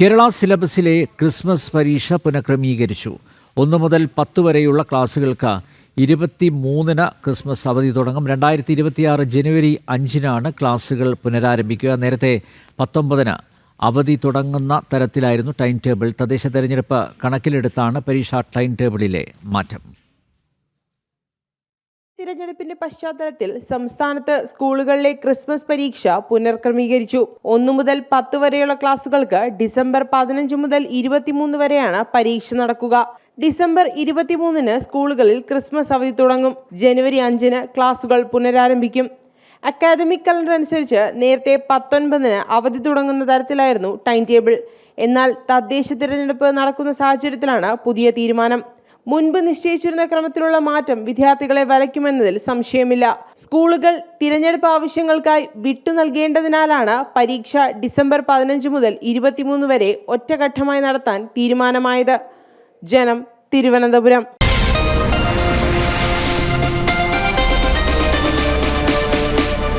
Kerala സിലബസിലെ Christmas പരീക്ഷ പുനഃക്രമീകരിച്ചു. ഒന്ന് മുതൽ പത്ത് വരെയുള്ള ക്ലാസ്സുകൾക്ക് ഇരുപത്തി മൂന്നിന് ക്രിസ്മസ് അവധി തുടങ്ങും. രണ്ടായിരത്തി ഇരുപത്തിയാറ് ജനുവരി അഞ്ചിനാണ് ക്ലാസ്സുകൾ പുനരാരംഭിക്കുക. നേരത്തെ പത്തൊമ്പതിന് അവധി തുടങ്ങുന്ന തരത്തിലായിരുന്നു ടൈം ടേബിൾ തദ്ദേശ തെരഞ്ഞെടുപ്പ് കണക്കിലെടുത്താണ് പരീക്ഷാ ടൈം ടേബിളിലെ മാറ്റം. തിരഞ്ഞെടുപ്പിന്റെ പശ്ചാത്തലത്തിൽ സംസ്ഥാനത്ത് സ്കൂളുകളിലെ ക്രിസ്മസ് പരീക്ഷ പുനർക്രമീകരിച്ചു. ഒന്നു മുതൽ പത്ത് വരെയുള്ള ക്ലാസുകൾക്ക് ഡിസംബർ പതിനഞ്ച് മുതൽ ഇരുപത്തിമൂന്ന് വരെയാണ് പരീക്ഷ നടക്കുക. ഡിസംബർ ഇരുപത്തിമൂന്നിന് സ്കൂളുകളിൽ ക്രിസ്മസ് അവധി തുടങ്ങും. ജനുവരി അഞ്ചിന് ക്ലാസുകൾ പുനരാരംഭിക്കും. അക്കാദമിക് കലണ്ടർ അനുസരിച്ച് നേരത്തെ പത്തൊൻപതിന് അവധി തുടങ്ങുന്ന തരത്തിലായിരുന്നു ടൈം ടേബിൾ. എന്നാൽ തദ്ദേശ തിരഞ്ഞെടുപ്പ് നടക്കുന്ന സാഹചര്യത്തിലാണ് പുതിയ തീരുമാനം. മുൻപ് നിശ്ചയിച്ചിരുന്ന ക്രമത്തിലുള്ള മാറ്റം വിദ്യാർത്ഥികളെ വലയ്ക്കുമെന്നതിൽ സംശയമില്ല. സ്കൂളുകൾ തിരഞ്ഞെടുപ്പ് ആവശ്യങ്ങൾക്കായി വിട്ടു നൽകേണ്ടതിനാലാണ് പരീക്ഷ ഡിസംബർ പതിനഞ്ച് മുതൽ ഇരുപത്തിമൂന്ന് വരെ ഒറ്റഘട്ടമായി നടത്താൻ തീരുമാനമായത്. ജനം തിരുവനന്തപുരം.